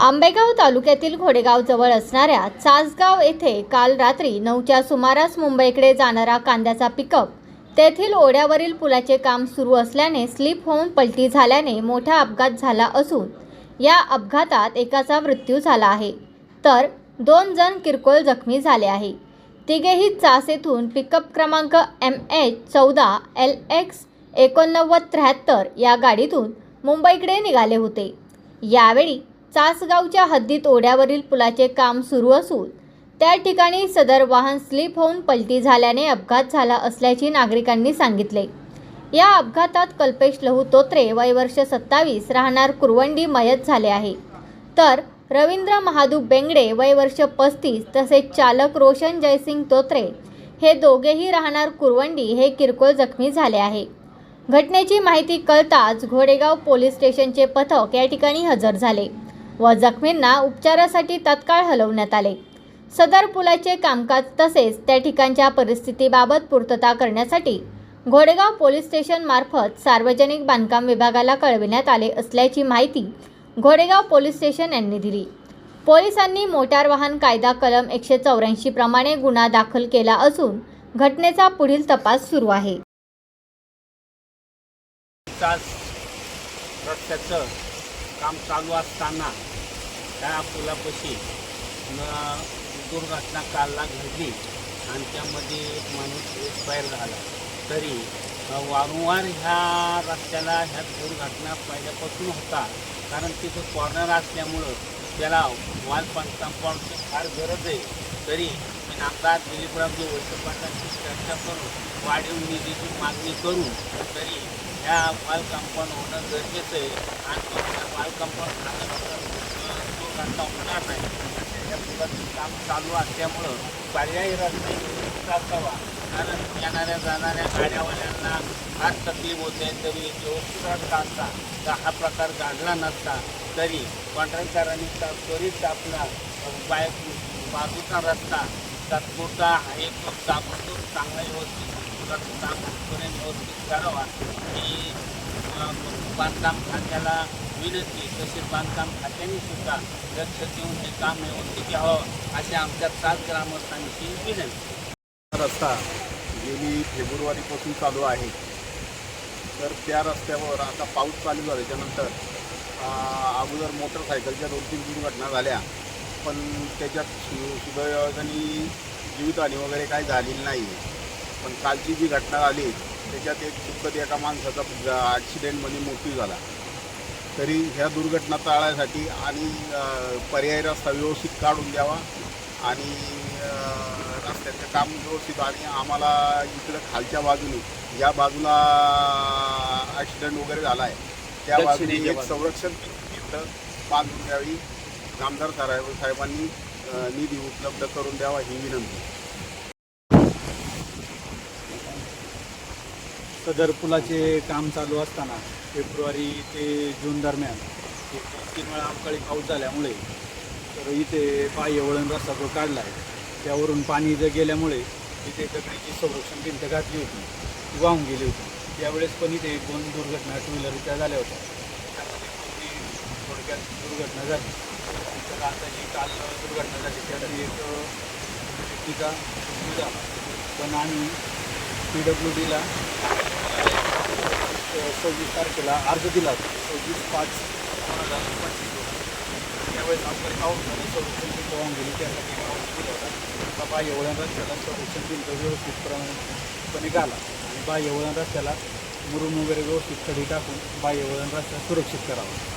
आंबेगाव तालुक्यातील घोडेगाव जवळ असणाऱ्या चासगाव येथे काल रात्री नऊच्या सुमारास मुंबईकडे जाणारा कांद्याचा पिकअप. तेथील ओढ्यावरील पुलाचे काम सुरू असल्याने स्लिप होऊन पलटी झाल्याने मोठा अपघात झाला असून या अपघातात एकाचा मृत्यू झाला आहे. तर दोन जण किरकोळ जखमी झाले आहे. तिघेही चास येथून पिकअप क्रमांक एम एच चौदा एल एक्स एकोणनव्वद त्र्याहत्तर या गाडीतून मुंबईकडे निघाले होते. यावेळी चासगावच्या हद्दीत ओढ्यावरील पुलाचे काम सुरू असून त्या ठिकाणी सदर वाहन स्लिप होऊन पलटी झाल्याने अपघात झाला असल्याचे नागरिकांनी सांगितले. या अपघातात कल्पेश लहू तोत्रे वय वर्ष सत्तावीस राहणार कुरवंडी मयत झाले आहे. तर रवींद्र महादू बेंगडे वय वर्ष पस्तीस तसेच चालक रोशन जयसिंग तोत्रे हे दोघेही राहणार कुरवंडी हे किरकोळ जखमी झाले आहे. घटनेची माहिती कळताच घोडेगाव पोलीस स्टेशनचे पथक या ठिकाणी हजर झाले. व जखमींना उपचारासाठी तत्काळ हलवण्यात आले. सदर पुलाचे कामकाज तसेच त्या ठिकाणच्या परिस्थितीबाबत पूर्तता करण्यासाठी घोडेगाव पोलीस स्टेशन मार्फत सार्वजनिक बांधकाम विभागाला कळविण्यात आले असल्याची माहिती घोडेगाव पोलीस स्टेशन यांनी दिली. पोलिसांनी मोटार वाहन कायदा कलम एकशे चौऱ्याऐंशी प्रमाणे गुन्हा दाखल केला असून घटनेचा पुढील तपास सुरू आहे. काम चालू असताना त्या पुलापाशी दुर्घटना कालला घडली आणि त्यामध्ये एक माणूस एक्सपायर झाला तरी वारंवार ह्या रस्त्याला ह्या दुर्घटना पहिल्यापासून होता. कारण तिथं कॉर्नर असल्यामुळं त्याला वाल पण कंपाऊंडची फार गरज आहे. तरी मी आमदार दिलीपरावजी वैद्य पाटलांची चर्चा करून वाढीव निधीची मागणी करून तरी ह्या वाल कंपाऊंड होणं गरजेचं आहे. आणि त्या वाल कंपाऊंड झाल्यानंतर होणार नाही त्याच्या पुलाचं काम चालू असल्यामुळं पर्यायी रस्ता असावा कारण येणाऱ्या जाणाऱ्या गाड्यावाल्यांना फार तकलीफ होते तरी व्यवस्थित रस्ता असता तर हा प्रकार घडला नसता तरी कॉन्ट्रॅक्टरांनी ता- त्वरित आपला बाय बाजूचा रस्ता तात्पुरता एक तो ताबडतोब चांगला व्यवस्थित रस्ता पर्यंत व्यवस्थित करावा आणि बांधकाम खात्याला विनंती तसेच बांधकाम खात्याने सुद्धा लक्ष देऊन हे काम व्यवस्थित घ्यावं अशी आमच्या सात ग्रामस्थांची विनंती. रस्ता गेली फेब्रुवारीपासून चालू आहे तर त्या रस्त्यावर आता पाऊस चालू झाल्याच्यानंतर अगोदर मोटरसायकलच्या दोन तीन दुर्घटना झाल्या पण त्याच्यात सु जीवितहानी वगैरे काही झालेली नाही. पण कालची जी घटना झाली त्याच्यात एक सुखद एका माणसाचा ॲक्सिडेंटमध्ये मृत्यू झाला. तरी ह्या दुर्घटना टाळायसाठी आणि पर्यायी रस्ता व्यवस्थित काढून द्यावा आणि रस्त्याचं काम व्यवस्थित आणि आम्हाला इकडं खालच्या बाजूने या बाजूला ॲक्सिडेंट वगैरे झाला आहे त्या बाजूने एक. संरक्षण बांधून द्यावी आमदार साहेब साहेबांनी निधी उपलब्ध करून द्यावा ही विनंती सदर पुलाचे काम चालू असताना फेब्रुवारी ते जून दरम्यान. एक तीन वेळा अवकाळी पाऊस झाल्यामुळे तर इथे पाय वळण रस्ता जो काढला आहे त्यावरून पाणी जर गेल्यामुळे इथे दगडीची संरक्षण भिंत घातली होती ती वाहून गेली होती. त्यावेळेस पण इथे दोन दुर्घटना टू व्हीलरच्या झाल्या होत्या. त्यामध्ये थोडक्यात दुर्घटना झाली. तर आता जी काल दुर्घटना झाली त्यातली एक व्यक्तीचा झाला. पण आम्ही पी डब्ल्यू डीला सव्वीस तारखेला अर्ज दिला होता. सव्वीस पाच दोन हजार पंचवीस त्यावेळेस आपण काउंट झालं संरक्षण भिंत वाहून गेली त्यासाठी काउंट दिला होता. आता बाह्य रस्त्याला संरक्षण व्यवस्थित व्यवस्थितपणे घाला. आणि बाह्य एवढ्या रस्त्याला मुरुम वगैरे व्यवस्थित खडी टाकून बाह्य एवढ्या रस्ता सुरक्षित करावा.